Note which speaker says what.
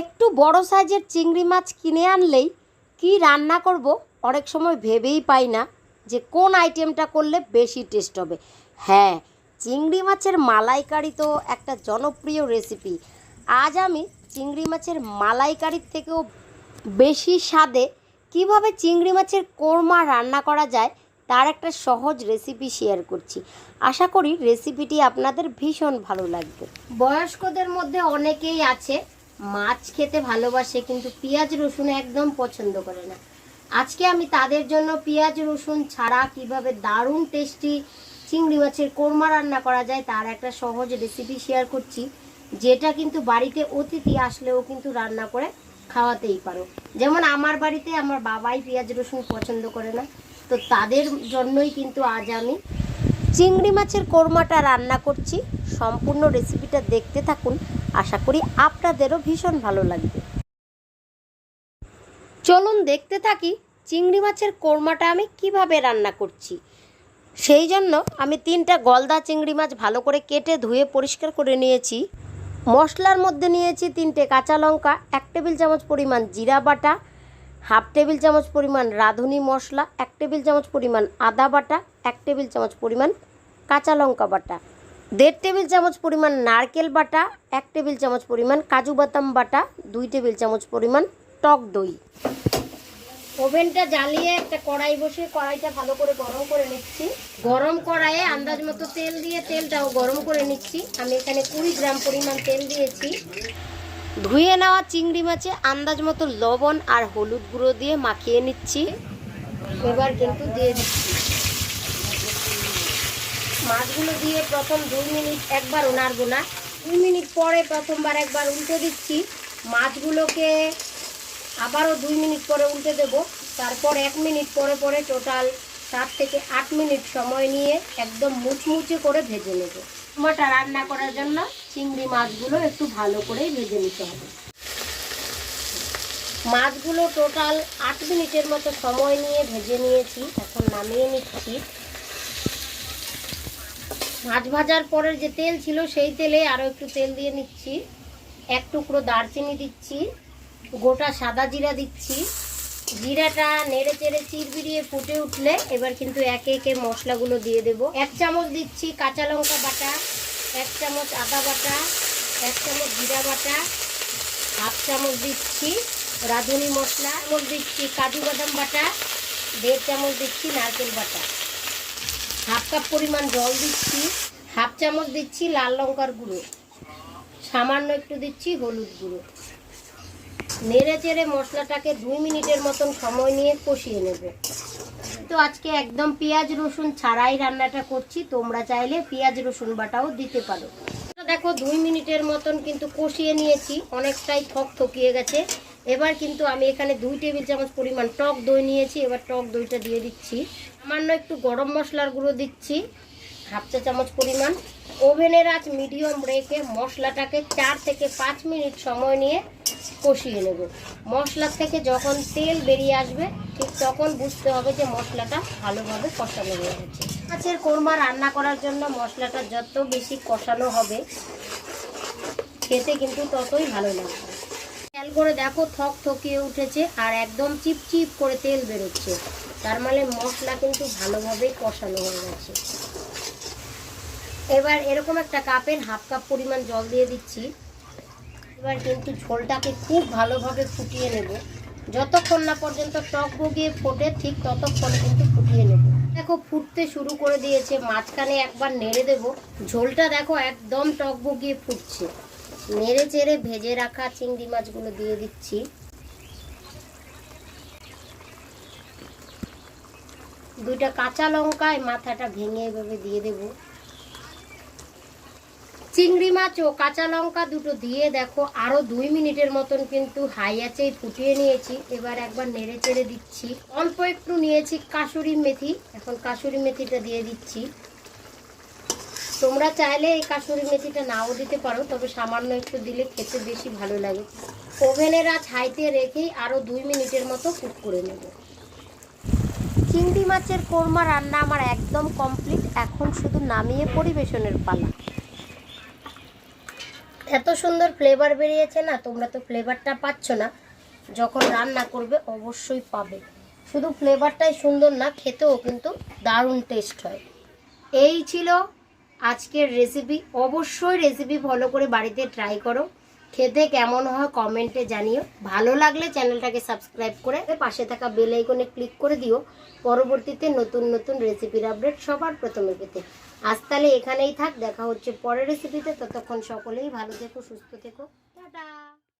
Speaker 1: একটু বড় সাইজের চিংড়ি মাছ কিনে আনলেই কি রান্না করব? অনেক সময় ভেবেই পাই না যে কোন আইটেমটা করলে বেশি টেস্ট হবে। হ্যাঁ চিংড়ি মাছের মালাইকারি তো একটা জনপ্রিয় রেসিপি আজ আমি চিংড়ি মাছের মালাইকারির থেকেও বেশি স্বাদে কীভাবে চিংড়ি মাছের কোরমা রান্না করা যায় তার একটা সহজ রেসিপি শেয়ার করছি। আশা করি রেসিপিটি আপনাদের ভীষণ ভালো লাগবে। বয়স্কদের মধ্যে অনেকেই আছে মাছ খেতে ভালোবাসে, কিন্তু পেঁয়াজ রসুন একদম পছন্দ করে না। আজকে আমি তাদের জন্য পেঁয়াজ রসুন ছাড়া কীভাবে দারুণ টেস্টি চিংড়ি মাছের কোরমা রান্না করা যায় তার একটা সহজ রেসিপি শেয়ার করছি, যেটা কিন্তু বাড়িতে অতিথি আসলেও কিন্তু রান্না করে খাওয়াতেই পারো। যেমন আমার বাড়িতে আমার বাবাই পেঁয়াজ রসুন পছন্দ করে না, তো তাদের জন্যই কিন্তু আজ আমি চিংড়ি মাছের কোরমাটা রান্না করছি। সম্পূর্ণ রেসিপিটা দেখতে থাকুন। আশা করি আপনাদেরও ভীষণ ভালো লাগবে। চলুন দেখতে থাকি চিংড়ি মাছের কোরমাটা আমি কীভাবে রান্না করছি। সেই জন্য আমি তিনটা গলদা চিংড়ি মাছ ভালো করে কেটে ধুয়ে পরিষ্কার করে নিয়েছি। মশলার মধ্যে নিয়েছি তিনটে কাঁচা লঙ্কা, এক টেবিল চামচ পরিমাণ জিরা বাটা, হাফ টেবিল চামচ পরিমাণ রাঁধুনি মশলা, এক টেবিল চামচ পরিমাণ আদা বাটা, এক টেবিল চামচ পরিমাণ কাঁচা লঙ্কা বাটা। দেড় টেবিল চামচ পরিমাণ নারকেল বাটা, এক টেবিল চামচ পরিমাণ কাজু বাদাম বাটা, দুই টেবিল চামচ পরিমাণ টক দই। ওভেনটা জ্বালিয়ে একটা কড়াই বসে কড়াইটা ভালো করে গরম করে নিচ্ছি। গরম কড়াইয়ে আন্দাজ মতো তেল দিয়ে, তেলটাও গরম করে নিচ্ছি। আমি এখানে কুড়ি গ্রাম পরিমাণ তেল দিয়েছি। ধুয়ে নেওয়া চিংড়ি মাছে আন্দাজ মতো লবণ আর হলুদ গুঁড়ো দিয়ে মাখিয়ে নিচ্ছি। এবার কিন্তু দিয়ে দিচ্ছি। মাছগুলো দিয়ে প্রথম দুই মিনিট একবার নাড়বো না দুই মিনিট পরে প্রথমবার একবার উল্টে দিচ্ছি। মাছগুলোকে আবারও দুই মিনিট পরে উল্টে দেব। তারপর এক মিনিট পরে পরে টোটাল সাত থেকে আট মিনিট সময় নিয়ে একদম মুচমুচে করে ভেজে নেব। কুমাটা রান্না করার জন্য চিংড়ি মাছগুলো একটু ভালো করেই ভেজে নিতে হবে। মাছগুলো টোটাল আট মিনিটের মতো সময় নিয়ে ভেজে নিয়েছি। এখন নামিয়ে নিচ্ছি। মাছ ভাজার পরের যে তেল ছিল, সেই তেলে আরও একটু তেল দিয়ে নিচ্ছি। এক টুকরো দারচিনি দিচ্ছি, গোটা সাদা জিরা দিচ্ছি। জিরাটা নেড়ে চেড়ে চিরবিড়িয়ে ফুটে উঠলে এবার কিন্তু একে একে মশলাগুলো দিয়ে দেব। এক চামচ দিচ্ছি কাঁচা লঙ্কা বাটা, এক চামচ আদা বাটা, এক চামচ জিরা বাটা, হাফ চামচ দিচ্ছি রাঁধুনি মশলা চামচ দিচ্ছি কাজু বাদাম বাটা, দেড় চামচ দিচ্ছি নারকেল বাটা। হাফ কাপ পরিমাণ জল দিচ্ছি, হাফ চামচ দিচ্ছি লাল লঙ্কার গুঁড়ো, সামান্য একটু দিচ্ছি হলুদ গুঁড়ো। নেড়ে চেড়ে মশলাটাকে দুই মিনিটের মতন সময় নিয়ে কষিয়ে নেব। তো আজকে একদম পেঁয়াজ, রসুন ছাড়াই রান্নাটা করছি, তোমরা চাইলে পেঁয়াজ, রসুন বাটাও দিতে পারো। দেখো, দুই মিনিটের মতন কিন্তু কষিয়ে নিয়েছি, অনেকটাই থক থকিয়ে গেছে। এবার কিন্তু আমি এখানে দুই টেবিল চামচ পরিমাণ টক দই নিয়েছি, এবার টক দইটা দিয়ে দিচ্ছি। সামান্য একটু গরম মশলার গুঁড়ো দিচ্ছি, হাফ চা চামচ পরিমাণ। ওভেনের আঁচ মিডিয়াম রেখে মশলাটাকে চার থেকে পাঁচ মিনিট সময় নিয়ে কষিয়ে নেব। মশলা থেকে যখন তেল বেরিয়ে আসবে, ঠিক তখন বুঝতে হবে যে মশলাটা ভালোভাবে কষানো হয়ে গেছে। মাছের কোরমা রান্না করার জন্য মশলাটা যত বেশি কষানো হবে, খেতে কিন্তু ততই ভালো লাগবে। খেয়াল করে দেখো, থক থকিয়ে উঠেছে আর একদম চিপচিপ করে তেল বেরোচ্ছে। তার মানে মশলা কিন্তু ভালোভাবেই কষানো হয়ে গেছে। এবার এরকম একটা কাপের হাফ কাপ পরিমাণ জল দিয়ে দিচ্ছি। এবার কিন্তু ঝোলটাকে খুব ভালোভাবে ফুটিয়ে নেব। যতক্ষণ না পর্যন্ত টক বগিয়ে ফোটে, ঠিক ততক্ষণ কিন্তু ফুটিয়ে নেব। দেখো, ফুটতে শুরু করে দিয়েছে। মাঝখানে একবার নেড়ে দেব। ঝোলটা দেখো, একদম টক বগিয়ে ফুটছে। নেড়ে চেড়ে ভেজে রাখা চিংড়ি মাছগুলো দিয়ে দিচ্ছি। দুইটা কাঁচা লঙ্কায় মাথাটা ভেঙে এভাবে দিয়ে দেবো। চিংড়ি মাছ ও কাঁচা লঙ্কা দুটো দিয়ে দেখো, আরও দুই মিনিটের মতন কিন্তু হাই আঁচেই ফুটিয়ে নিয়েছি। এবার একবার নেড়ে চেড়ে দিচ্ছি। অল্প একটু নিয়েছি কাসুরি মেথি, এখন কাসুরি মেথিটা দিয়ে দিচ্ছি। তোমরা চাইলে এই কাসুরি মেথিটা নাও দিতে পারো, তবে সামান্য একটু দিলে খেতে বেশি ভালো লাগে। ওভেনের আঁচ হাইতে রেখেই আরও দুই মিনিটের মতো কুক করে নেব। চিংড়ি মাছের কোরমা রান্না আমার একদম কমপ্লিট, এখন শুধু নামিয়ে পরিবেশনের পালা। এত সুন্দর ফ্লেভার বেরিয়েছে না, তোমরা তো ফ্লেভারটা পাচ্ছ না। যখন রান্না করবে, অবশ্যই পাবে। শুধু ফ্লেভারটাই সুন্দর না, খেতেও কিন্তু দারুণ টেস্ট হয়। এই ছিল আজকের রেসিপি অবশ্যই রেসিপি ফলো করে বাড়িতে ট্রাই করো। খেতে কেমন হয় কমেন্টে জানিও। ভালো লাগলে চ্যানেলটাকে সাবস্ক্রাইব করে পাশে থাকা বেল আইকনে ক্লিক করে দিও। পরবর্তীতে নতুন নতুন রেসিপির আপডেট সবার প্রথমে পেতে। আজ তাহলে এখানেই থাক। দেখা হচ্ছে পরের রেসিপিতে ততক্ষণ সকলেই ভালো থেকো, সুস্থ থেকো। টাটা!